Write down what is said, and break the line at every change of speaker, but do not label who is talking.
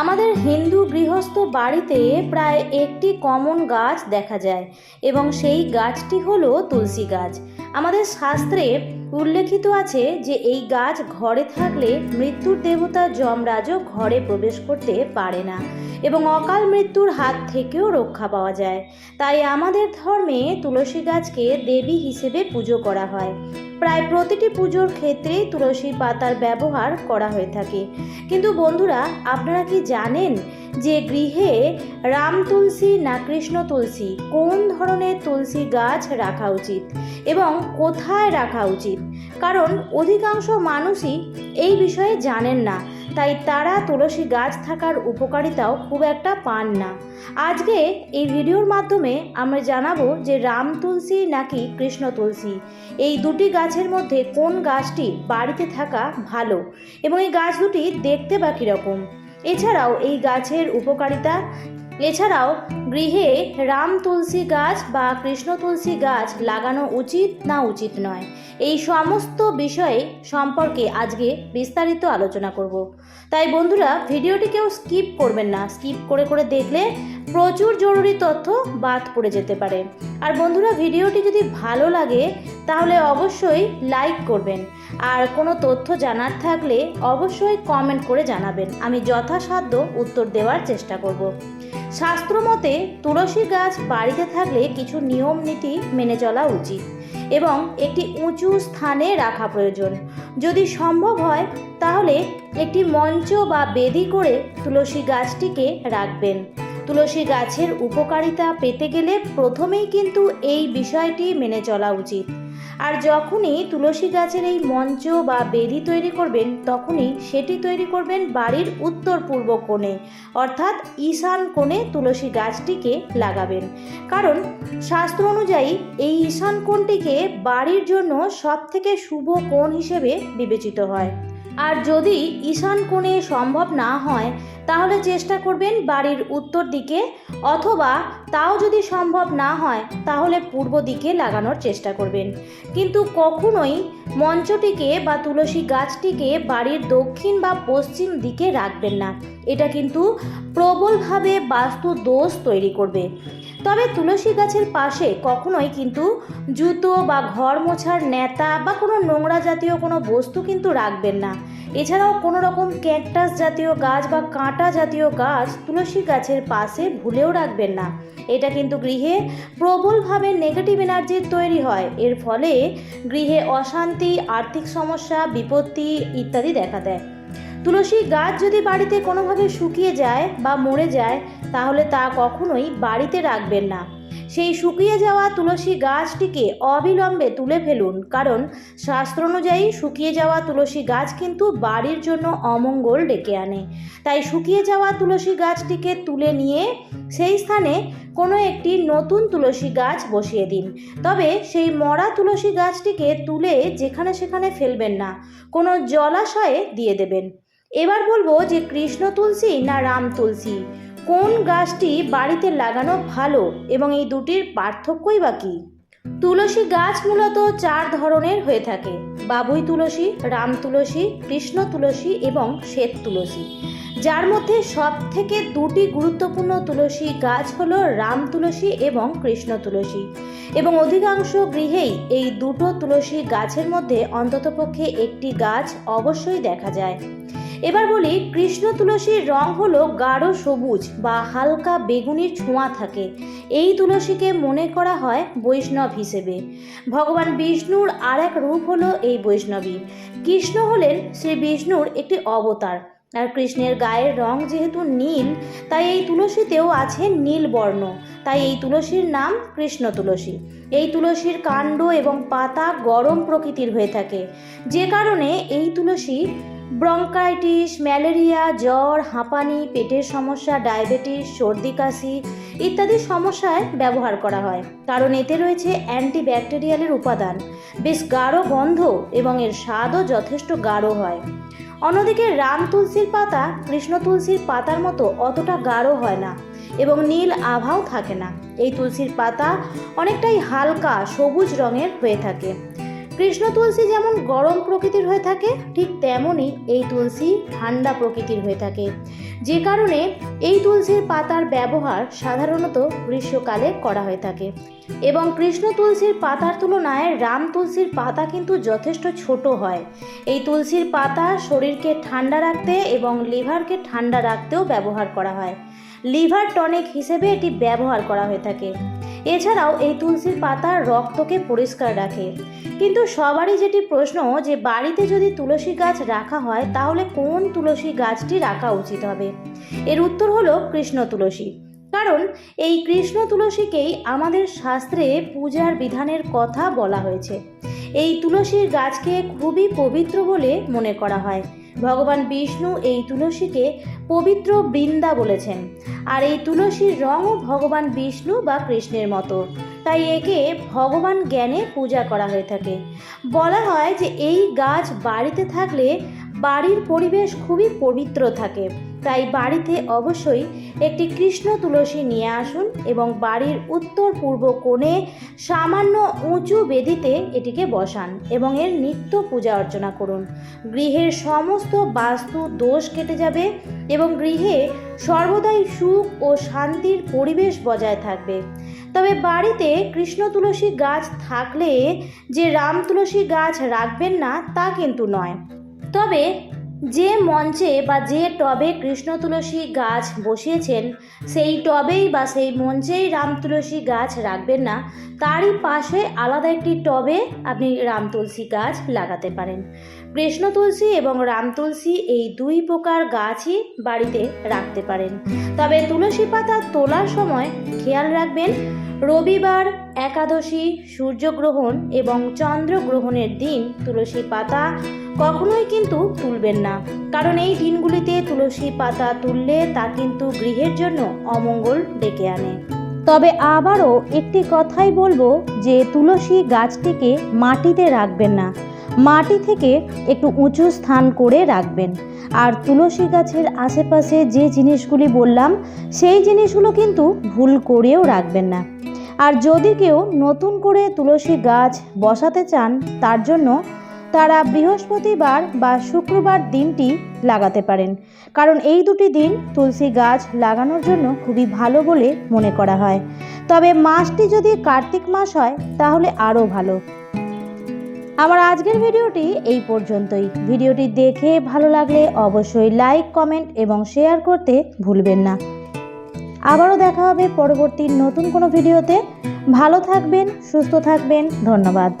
আমাদের হিন্দু গৃহস্থ বাড়িতে প্রায় একটি কমন গাছ দেখা যায় এবং সেই গাছটি হলো তুলসী গাছ। আমাদের শাস্ত্রে উল্লেখিত আছে যে এই গাছ ঘরে থাকলে মৃত্যুর দেবতা যমরাজও ঘরে প্রবেশ করতে পারে না। এবং অকাল মৃত্যুর হাত থেকেও রক্ষা পাওয়া যায়। তাই আমাদের ধর্মে তুলসী গাছকে দেবী হিসেবে পুজো করা হয়। প্রায় প্রতিটি পুজোর ক্ষেত্রেই তুলসী পাতার ব্যবহার করা হয়ে থাকে। কিন্তু বন্ধুরা, আপনারা কি জানেন যে গৃহে রাম তুলসী না কৃষ্ণ তুলসী? কোন ধরনের তুলসী গাছ রাখা উচিত এবং কোথায় রাখা উচিত? কারণ অধিকাংশ মানুষই এই বিষয়ে জানেন না। তাই তারা তুলসী গাছ থাকার উপকারিতাও খুব একটা পান না। আজকে এই ভিডিওর মাধ্যমে আমরা জানাব যে রাম তুলসী নাকি কৃষ্ণ তুলসী? এই দুটি গাছের মধ্যে কোন গাছটি বাড়িতে থাকা ভালো? এবং এই গাছ দুটি দেখতে বা কীরকম? এছাড়াও এই গাছের উপকারিতা? এছাড়াও গৃহে রাম তুলসী গাছ বা কৃষ্ণ তুলসী গাছ লাগানো উচিত না উচিত নয়। এই সমস্ত বিষয়ে সম্পর্কে আজকে বিস্তারিত আলোচনা করব। তাই বন্ধুরা, ভিডিওটি কেউ স্কিপ করবেন না। স্কিপ করে করে দেখলে প্রচুর জরুরি তথ্য বাদ পড়ে যেতে পারে। আর বন্ধুরা, ভিডিওটি যদি ভালো লাগে, তাহলে অবশ্যই লাইক করবেন। আর কোনো তথ্য জানার থাকলে অবশ্যই কমেন্ট করে জানাবেন। আমি যথাসাধ্য উত্তর দেওয়ার চেষ্টা করব। শাস্ত্রমতে, তুলসী গাছ বাড়িতে থাকলে কিছু নিয়ম নীতি মেনে চলা উচিত এবং একটি উঁচু স্থানে রাখা প্রয়োজন। যদি সম্ভব হয়, তাহলে একটি মঞ্চ বা বেদি করে তুলসী গাছটিকে রাখবেন। তুলসী গাছের উপকারিতা পেতে গেলে প্রথমেই কিন্তু এই বিষয়টি মেনে চলা উচিত। আর যখনই তুলসী গাছের এই মঞ্চ বা বেদি তৈরি করবেন, তখনই সেটি তৈরি করবেন বাড়ির উত্তর পূর্ব কোণে, অর্থাৎ ঈশান কোণে তুলসী গাছটিকে লাগাবেন। কারণ শাস্ত্র অনুযায়ী এই ঈশান কোণটিকে বাড়ির জন্য সবথেকে শুভ কোণ হিসেবে বিবেচিত হয়। আর যদি ঈশান কোণে সম্ভব না হয়, তাহলে চেষ্টা করবেন বাড়ির উত্তর দিকে, অথবা তাও যদি সম্ভব না হয়, তাহলে পূর্ব দিকে লাগানোর চেষ্টা করবেন। কিন্তু কখনোই মঞ্চটিকে বা তুলসী গাছটিকে বাড়ির দক্ষিণ বা পশ্চিম দিকে রাখবেন না। এটা কিন্তু প্রবলভাবে বাস্তু দোষ তৈরি করবে। তবে তুলসী গাছের পাশে কখনোই কিন্তু জুতো বা ঘর মোছার নেতা বা কোনো নোংরা জাতীয় কোনো বস্তু কিন্তু রাখবেন না। এছাড়াও কোনো রকম ক্যাকটাস জাতীয় গাছ বা কাঁটা জাতীয় গাছ তুলসী গাছের পাশে ভুলেও রাখবেন না। এটা কিন্তু গৃহে প্রবলভাবে নেগেটিভ এনার্জির তৈরি হয়। এর ফলে গৃহে অশান্তি, আর্থিক সমস্যা, বিপত্তি ইত্যাদি দেখা দেয়। তুলসী গাছ যদি বাড়িতে কোনোভাবে শুকিয়ে যায় বা মরে যায়, তাহলে তা কখনোই বাড়িতে রাখবেন না। সেই শুকিয়ে যাওয়া তুলসী গাছটিকে অবিলম্বে তুলে ফেলুন, কারণ শাস্ত্র অনুযায়ী শুকিয়ে যাওয়া তুলসী গাছ কিন্তু বাড়ির জন্য অমঙ্গল ডেকে আনে। তাই শুকিয়ে যাওয়া তুলসী গাছটিকে তুলে নিয়ে সেই স্থানে কোনো একটি নতুন তুলসী গাছ বসিয়ে দিন। তবে সেই মরা তুলসী গাছটিকে তুলে যেখানে সেখানে ফেলবেন না, কোনো জলাশয়ে দিয়ে দেবেন। এবার বলব যে কৃষ্ণ তুলসী না রাম তুলসী? কোন গাছটি বাড়িতে লাগানো ভালো এবং এই দুটির পার্থক্যই বা কী? তুলসী গাছ মূলত চার ধরনের হয়ে থাকে। বাবুই তুলসী, রাম তুলসী, কৃষ্ণ তুলসী এবং শ্বেত তুলসী। যার মধ্যে সব থেকে দুটি গুরুত্বপূর্ণ তুলসী গাছ হলো রাম তুলসী এবং কৃষ্ণ তুলসী। এবং অধিকাংশ গৃহেই এই দুটো তুলসী গাছের মধ্যে অন্ততপক্ষে একটি গাছ অবশ্যই দেখা যায়। এবার বলি, কৃষ্ণ তুলসীর রং হলো গাঢ় সবুজ বা হালকা বেগুনির ছোঁয়া থাকে। এই তুলসীকে মনে করা হয় বৈষ্ণব হিসেবে। ভগবান বিষ্ণুর আর এক রূপ হলো এই বৈষ্ণবী। কৃষ্ণ হলেন শ্রী বিষ্ণুর একটি অবতার। আর কৃষ্ণের গায়ের রং যেহেতু নীল, তাই এই তুলসীতেও আছে নীল বর্ণ। তাই এই তুলসীর নাম কৃষ্ণ তুলসী। এই তুলসীর কাণ্ড এবং পাতা গরম প্রকৃতির হয়ে থাকে। যে কারণে এই তুলসী ব্রঙ্কাইটিস, ম্যালেরিয়া, জ্বর, হাঁপানি, পেটের সমস্যা, ডায়াবেটিস, সর্দি, কাশি ইত্যাদি সমস্যায় ব্যবহার করা হয়। কারণ এতে রয়েছে অ্যান্টিব্যাকটেরিয়ালের উপাদান। বেশ গাঢ় গন্ধ এবং এর স্বাদও যথেষ্ট গাঢ় হয়। অন্যদিকে রাম তুলসীর পাতা, কৃষ্ণ তুলসীর পাতার মতো অতটা গাঢ় হয় না এবং নীল আভাও থাকে না। এই তুলসীর পাতা অনেকটাই হালকা, সবুজ রঙের হয়ে থাকে। কৃষ্ণ তুলসী যেমন গরম প্রকৃতির হয়ে থাকে, ঠিক তেমনই এই তুলসী ঠান্ডা প্রকৃতির হয়ে থাকে। যে কারণে এই তুলসীর পাতার ব্যবহার সাধারণত গ্রীষ্মকালে করা হয়ে থাকে। এবং কৃষ্ণ তুলসীর পাতার তুলনায় রাম তুলসীর পাতা কিন্তু যথেষ্ট ছোট হয়। এই তুলসীর পাতা শরীরকে ঠান্ডা রাখতে এবং লিভারকে ঠান্ডা রাখতেও ব্যবহার করা হয়। লিভার টনিক হিসেবে এটি ব্যবহার করা হয়ে থাকে। এছাড়াও এই তুলসীর পাতা রক্তকে পরিষ্কার রাখে। কিন্তু সবারই যেটি প্রশ্ন যে বাড়িতে যদি তুলসী গাছ রাখা হয়, তাহলে কোন তুলসী গাছটি রাখা উচিত হবে? এর উত্তর হলো কৃষ্ণ তুলসী। কারণ এই কৃষ্ণ তুলসীকেই আমাদের শাস্ত্রে পূজার বিধানের কথা বলা হয়েছে। এই তুলসীর গাছকে খুবই পবিত্র বলে মনে করা হয়। ভগবান বিষ্ণু এই তুলসীকে পবিত্র বৃন্দা বলেছেন। আর এই তুলসীর রঙও ভগবান বিষ্ণু বা কৃষ্ণের মতো। তাই একে ভগবান জ্ঞানে পূজা করা হয়ে থাকে। বলা হয় যে এই গাছ বাড়িতে থাকলে বাড়ির পরিবেশ খুবই পবিত্র থাকে। তাই বাড়িতে অবশ্যই একটি কৃষ্ণ তুলসী নিয়ে আসুন এবং বাড়ির উত্তর পূর্ব কোণে সামান্য উঁচু বেদিতে এটিকে বসান এবং এর নিত্য পূজা অর্চনা করুন। গৃহের সমস্ত বাস্তু দোষ কেটে যাবে এবং গৃহে সর্বদাই সুখ ও শান্তির পরিবেশ বজায় থাকবে। তবে বাড়িতে কৃষ্ণ তুলসী গাছ থাকলে যে রাম তুলসী গাছ রাখবেন না তা কিন্তু নয়। তবে যে মঞ্চে বা যে টবে কৃষ্ণ তুলসী গাছ বসিয়েছেন, সেই টবেই বা সেই মঞ্চেই রাম তুলসী গাছ রাখবেন না। তারই পাশে আলাদা একটি টবে আপনি রাম তুলসী গাছ লাগাতে পারেন। কৃষ্ণ তুলসী এবং রাম তুলসী এই দুই প্রকার গাছই বাড়িতে রাখতে পারেন। তবে তুলসী পাতা তোলার সময় খেয়াল রাখবেন, রবিবার একাদশী, সূর্যগ্রহণ এবং চন্দ্রগ্রহণের দিন তুলসী পাতা কখনোই কিন্তু তুলবেন না। কারণ এই দিনগুলিতে তুলসী পাতা তুললে তা কিন্তু গৃহের জন্য অমঙ্গল ডেকে আনে। তবে আবারও একটি কথাই বলব যে তুলসী গাছটিকে মাটিতে রাখবেন না। মাটি থেকে একটু উঁচু স্থান করে রাখবেন। আর তুলসী গাছের আশেপাশে যে জিনিসগুলি বললাম, সেই জিনিসগুলো কিন্তু ভুল করেও রাখবেন না। আর যদি কেউ নতুন করে তুলসী গাছ বসাতে চান, তার জন্য তারা বৃহস্পতিবার বা শুক্রবার দিনটি লাগাতে পারেন। কারণ এই দুটি দিন তুলসী গাছ লাগানোর জন্য খুবই ভালো বলে মনে করা হয়। তবে মাসটি যদি কার্তিক মাস হয়, তাহলে আরও ভালো। আমার আজকের ভিডিওটি এই পর্যন্তই। ভিডিওটি দেখে ভালো লাগলে অবশ্যই লাইক, কমেন্ট এবং শেয়ার করতে ভুলবেন না। আবারও দেখা হবে পরবর্তী নতুন কোনো ভিডিওতে। ভালো থাকবেন, সুস্থ থাকবেন। ধন্যবাদ।